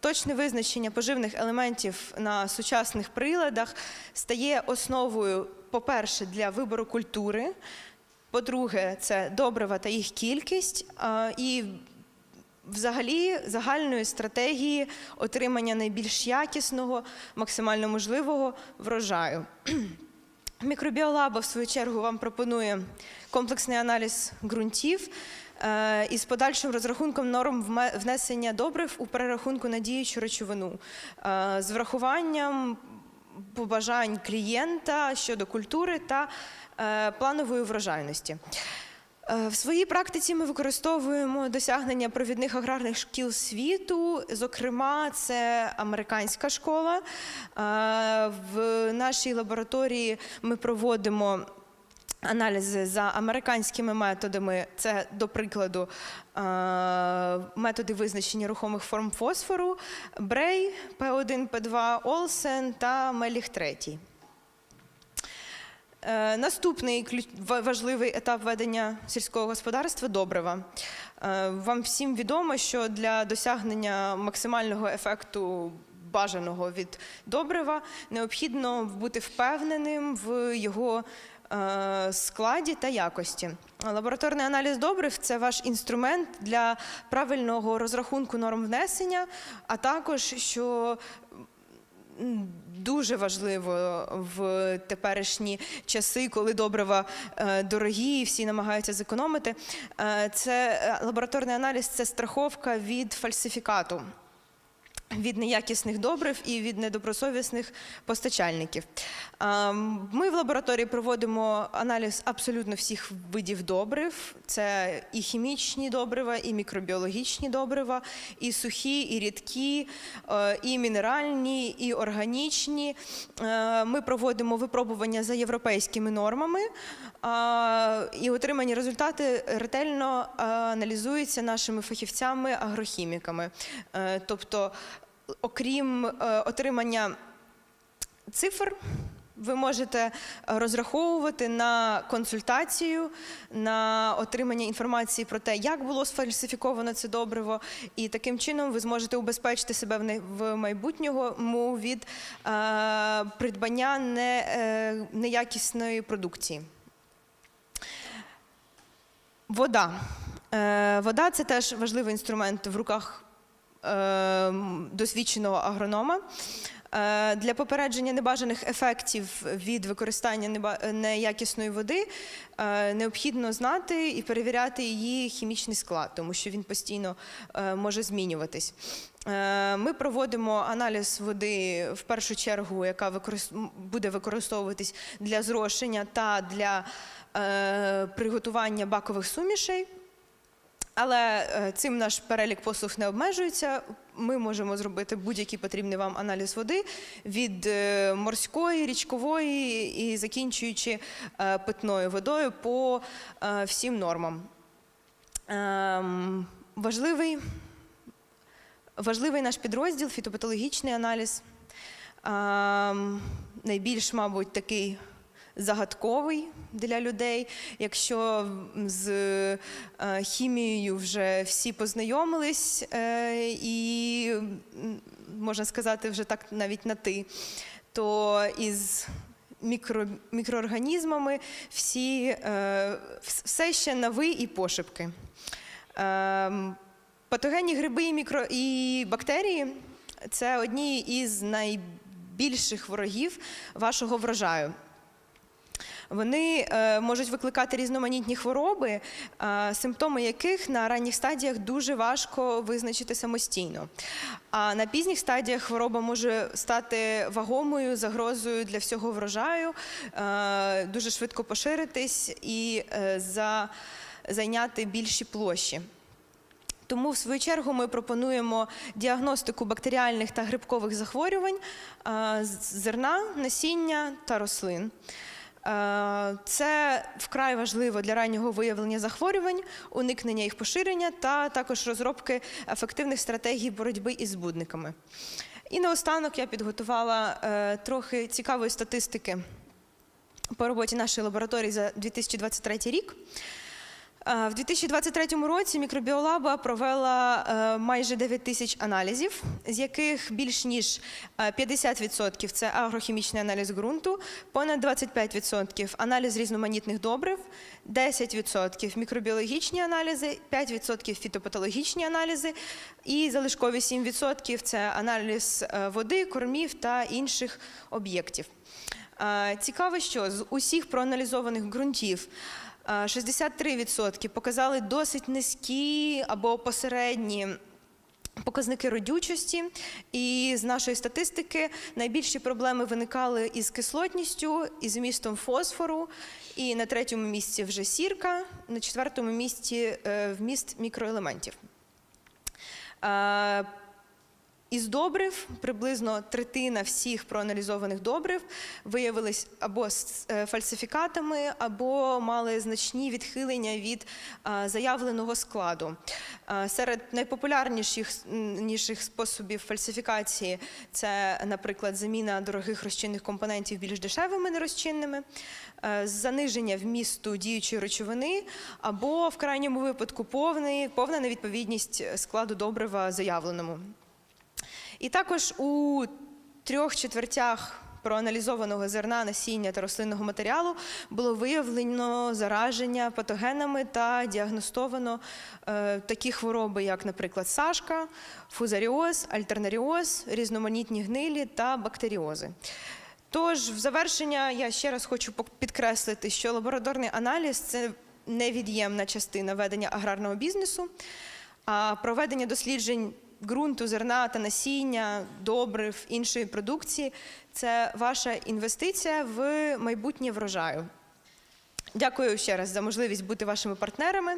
Точне визначення поживних елементів на сучасних приладах стає основою, по-перше, для вибору культури. По-друге, це добрива та їх кількість. І взагалі загальної стратегії отримання найбільш якісного, максимально можливого врожаю. Мікробіолаба, в свою чергу, вам пропонує комплексний аналіз ґрунтів із подальшим розрахунком норм внесення добрив у перерахунку на діючу речовину е, з врахуванням побажань клієнта щодо культури та е, планової врожайності. Е, В своїй практиці ми використовуємо досягнення провідних аграрних шкіл світу. Зокрема, це американська школа. Е, В нашій лабораторії ми проводимо. Аналізи за американськими методами, це, до прикладу, е, методи визначення рухомих форм фосфору, Брей, П1, П2, Олсен та Меліх 3. Е, Наступний важливий етап ведення сільського господарства добрива. Е, Вам всім відомо, що для досягнення максимального ефекту бажаного від добрива необхідно бути впевненим в його складі та якості. Лабораторний аналіз добрив це ваш інструмент для правильного розрахунку норм внесення, а також що дуже важливо в теперішні часи, коли добрива е, дорогі і всі намагаються зекономити. е, Це е, лабораторний аналіз це страховка від фальсифікату. Від неякісних добрив і від недобросовісних постачальників. Ми в лабораторії проводимо аналіз абсолютно всіх видів добрив. Це і хімічні добрива, і мікробіологічні добрива, і сухі, і рідкі, е, і мінеральні, і органічні. Е, Ми проводимо випробування за європейськими нормами, і отримані результати ретельно е, аналізуються нашими фахівцями-агрохіміками. Е, Тобто, окрім е, отримання цифр, ви можете е, розраховувати на консультацію, на отримання інформації про те, як було сфальсифіковано це добриво, і таким чином ви зможете убезпечити себе в майбутньому від е, придбання не, неякісної продукції. Вода. Вода це теж важливий інструмент в руках досвідченого агронома. Е, Для попередження небажаних ефектів від використання неякісної води е, необхідно знати і перевіряти її хімічний склад, тому що він постійно е, може змінюватись. Ми проводимо аналіз води в першу чергу, яка буде використовуватись для зрошення та для приготування бакових сумішей. Але е, цим наш перелік послуг не обмежується. Ми можемо зробити будь-який потрібний вам аналіз води від е, морської, річкової і закінчуючи е, питною водою по всім нормам. Ем, Важливий, важливий наш підрозділ фітопатологічний аналіз. Ем, Найбільш, мабуть, такий загадковий для людей. Якщо з е, хімією вже всі познайомились, е, і можна сказати, вже так навіть на ти, то із мікро, мікроорганізмами всі е, все ще ви і пошепки. Патогенні гриби і, мікро, і бактерії це одні із найбільших ворогів вашого врожаю. Вони е, можуть викликати різноманітні хвороби, е, симптоми яких на ранніх стадіях дуже важко визначити самостійно. А на пізніх стадіях хвороба може стати вагомою загрозою для всього врожаю, е, дуже швидко поширитись і за, зайняти більші площі. Тому, в свою чергу, ми пропонуємо діагностику бактеріальних та грибкових захворювань зерна, насіння та рослин. Е, Це вкрай важливо для раннього виявлення захворювань, уникнення їх поширення та також розробки ефективних стратегій боротьби із збудниками. І наостанок я підготувала е, трохи цікавої статистики по роботі нашої лабораторії за 2023 рік. Е, В 2023 році мікробіолаба провела е, майже 9 тисяч аналізів, з яких більш ніж е, 50% – це агрохімічний аналіз ґрунту, понад 25% – аналіз різноманітних добрив, 10% – мікробіологічні аналізи, 5% – фітопатологічні аналізи і залишкові 7% – це аналіз е, води, кормів та інших об'єктів. Е, Цікаво, що з усіх проаналізованих ґрунтів е, 63% показали досить низькі або посередні показники родючості. І з нашої статистики найбільші проблеми виникали із кислотністю, із вмістом фосфору. І на третьому місці вже сірка, на четвертому місці е, вміст мікроелементів. Із добрив приблизно третина всіх проаналізованих добрив виявились або е, фальсифікатами, або мали значні відхилення від е, заявленого складу. Е, Серед найпопулярніших способів фальсифікації це, наприклад, заміна дорогих розчинних компонентів більш дешевими нерозчинними, заниження вмісту діючої речовини, або в крайньому випадку повний, повна невідповідність складу добрива заявленому. І також у трьох четвертях проаналізованого зерна, насіння та рослинного матеріалу було виявлено зараження патогенами та діагностовано е, такі хвороби, як, наприклад, сашка, фузаріоз, альтернаріоз, різноманітні гнилі та бактеріози. Тож, в завершення я ще раз хочу підкреслити, що лабораторний аналіз це невід'ємна частина ведення аграрного бізнесу. А проведення досліджень ґрунту, зерна та насіння, добрив, іншої продукції це ваша інвестиція в майбутнє врожаю. Дякую ще раз за можливість бути вашими партнерами.